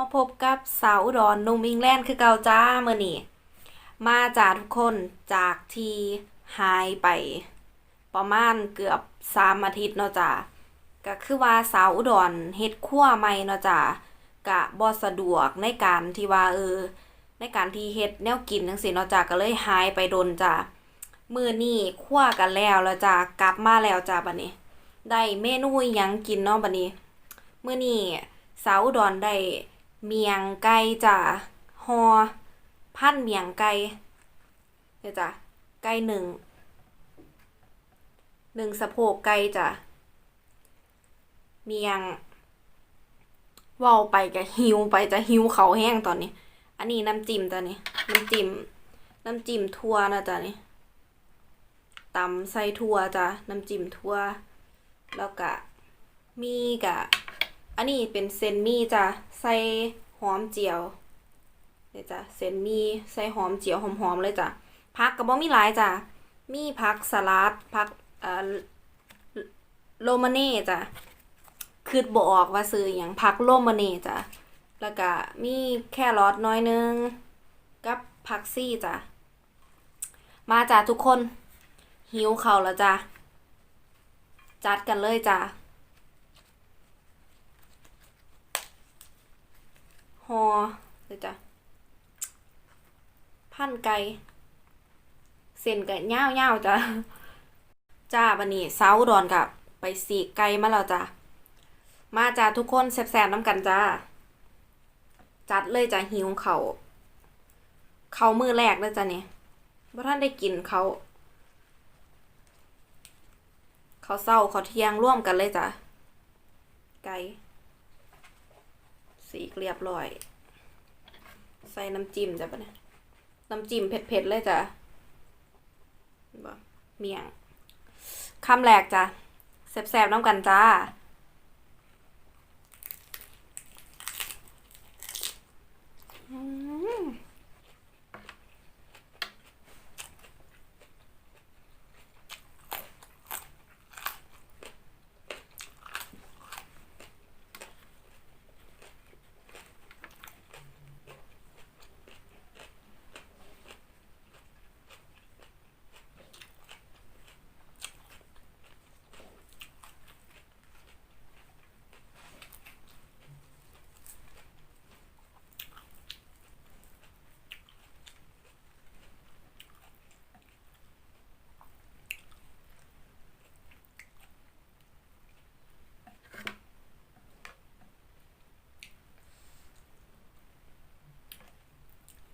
มาพบกับสาวอุดรนุ่มอิงแลนด์คือเก่าจ้าเมื่อนี้มาจากทุกคนจากที่หายไป ประมาณเกือบสามอาทิตย์เนาะจ้าก็คือว่าสาวอุดรเฮ็ดครัวใหม่เนาะจ้ากะบ่สะดวกในการที่ว่าเออ ในการที่เฮ็ดแนวกินจังซี่เนาะจ้าก็เลยหายไปโดนจ้ามื้อนี้คั่วกันแล้วแล้วจ้ากลับมาแล้วจ้าบัดนี้ ได้เมนูยังกินเนาะบัดนี้ มื้อนี้สาวอุดรได้ เมียงไก่จ้าฮอพันเมียงไก่เดี๋ยวจ้ะไก่หนึ่งหนึ่งสะโพกไก่จ้ะเมียงว้าไปก็หิวไปจะหิวเขาแห้งตอนนี้ อันนี้น้ำจิ้มจ้ะนี่น้ำจิ้มน้ำจิ้มทั่วนะจ้ะนี่ตำใส่ทั่วจ้ะน้ำจิ้มทั่วแล้วก็มีกะ อันนี้เป็นเซนมี่จ้ะใส่หอมเจียวเนี่ยจ้ะเซนมี่ใส่หอมเจียวหอมๆเลยจ้ะผักก็บ่มีหลายจ้ะมีผักสลัดผักเอ่อโรมาเน่จ้ะคือบ่ออกว่าซื้ออย่างผักโรมาเน่จ้ะแล้วก็มีแครอทน้อยนึงกับผักซี่จ้ะมาจ้ะทุกคนหิวเข้าแล้วจ้ะจัดกันเลยจ้ะ ฮอเลยจ้ะพันไก่เส้นไก่ย่าวย่าวๆจ้ะจ้าบันนี้เสาดอนกับไปสีไก่มาแล้วจ้ะมาจ้าทุกคนแซ่บๆน้ำกันจ้าจัดเลยจ้ะหิวเขาเขามือแรกเลยจ้ะเนี่ยบ่ท่านได้กินเขาเขาเศร้าเขาเที่ยงร่วมกันเลยจ้ะไก่ สีเรียบร้อย ใส่น้ำจิ้มจ้ะปะเนี่ยน้ำจิ้มเผ็ดๆเลยจ้ะบ่เมี่ยงคำแรกจ้ะแซ่บๆน้ำกันจ้า อืม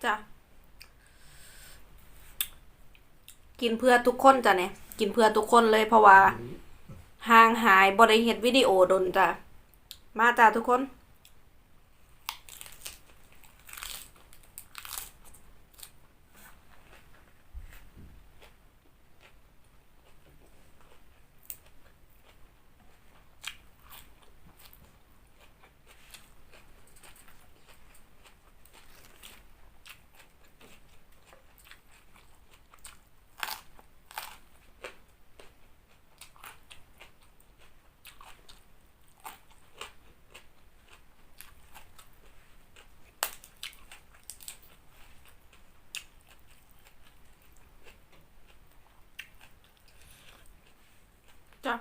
จ้ะ กินเพื่อทุกคนจ้ะเนี่ย กินเพื่อทุกคนเลยเพราะว่าห่างหายบริเฮ็ดวิดีโอโดนจ้ะ มาจ้ะทุกคน จ้ะ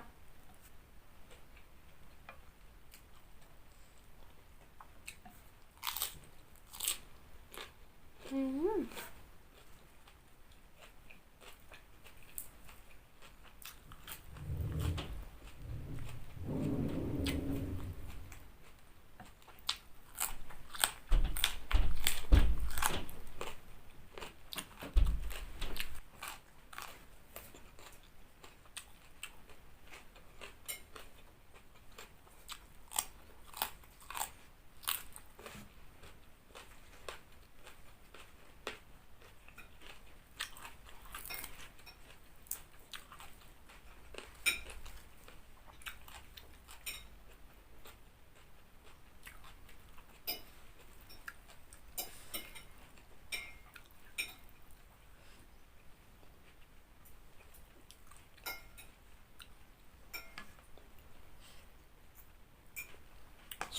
อืม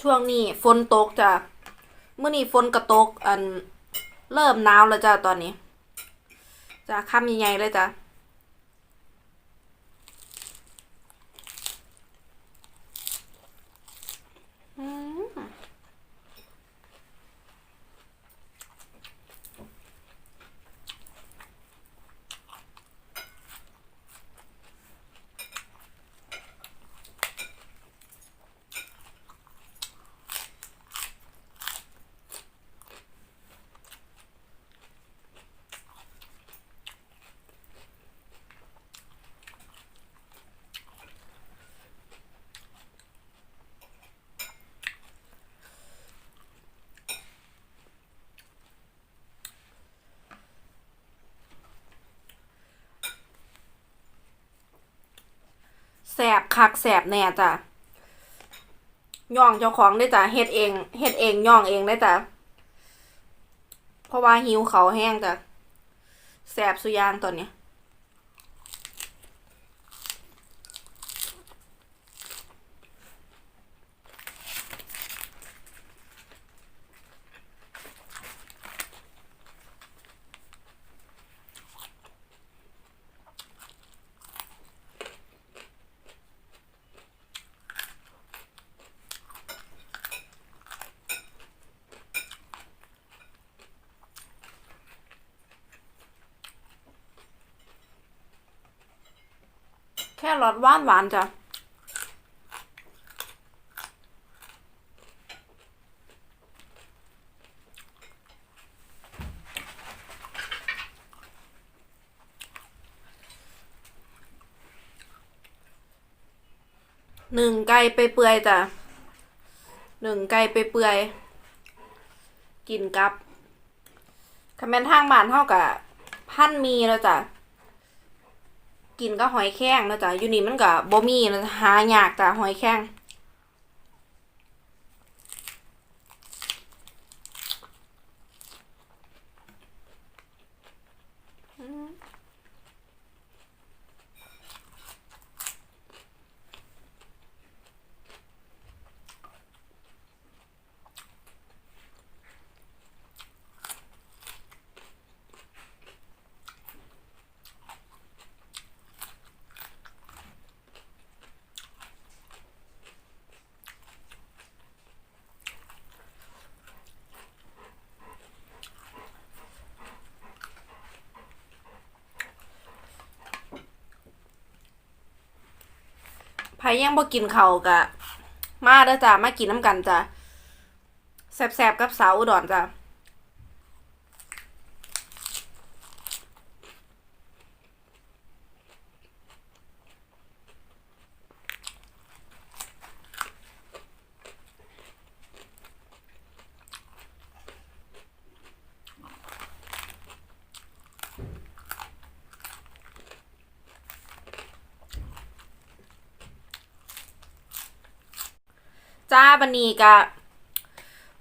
ช่วงนี้ฝนตกจ้ะมื่อนี้ฝนกระตกอันเริ่มหนาวแล้วจ้ะตอนนี้จ้ะค่ำใหญ่ๆเลยจ้ะอืม แสบคักแสบแน่จ้ะย่องเจ้าของได้จ้ะเฮ็ดเองเฮ็ดเองย่องเองได้จ้ะเพราะว่าหิวเขาแห้งจ้ะแสบสุดยางตอนนี้ย ค่รสหวานหวานจ้ะหนึ่งไก่ไปเปื่อยจ้ะหนึ่งไก่ไปเปื่อย กินกับคำแมนทางบ้านเท่ากับพันมีแล้วจ้ะ กินก็หอยแข้งนะจ๊ะอยู่นี่มันก็บ่มีนะหายากจ้ะหอยแข้ง อืมไผยังบ่กินเขากะ มาเด้อจ้ะมากินน้ำกันจ้ะแสบๆกับสาวอุดรจ้ะ จ้าบันนี้กะ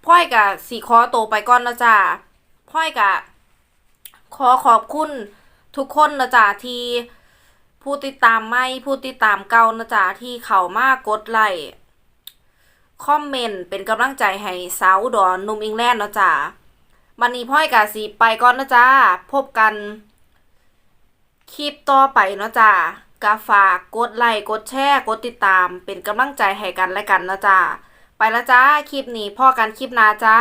พ่อยกะสีขอโตไปก่อนนะจ้าพ่อยกะ ขอขอบคุณทุกคนนะจ้าที่ผู้ติดตามไม่ผู้ติดตามเก่านะจ้าที่เข้ามากกดไลค์คอมเมนต์เป็นกำลังใจให้สาวดรหนุ่มอิงแลนด์นะจ้าบันนี้พ่อยกะสีไปก่อนนะจ้าพบกันคลิปต่อไปเนาะจ้า กาฝากกดไลค์กดแชร์กดติดตาม เป็นกำลังใจให้กันและกันนะจ้าไปละจ้าคลิปนี้พ่อกันคลิปนาจ้า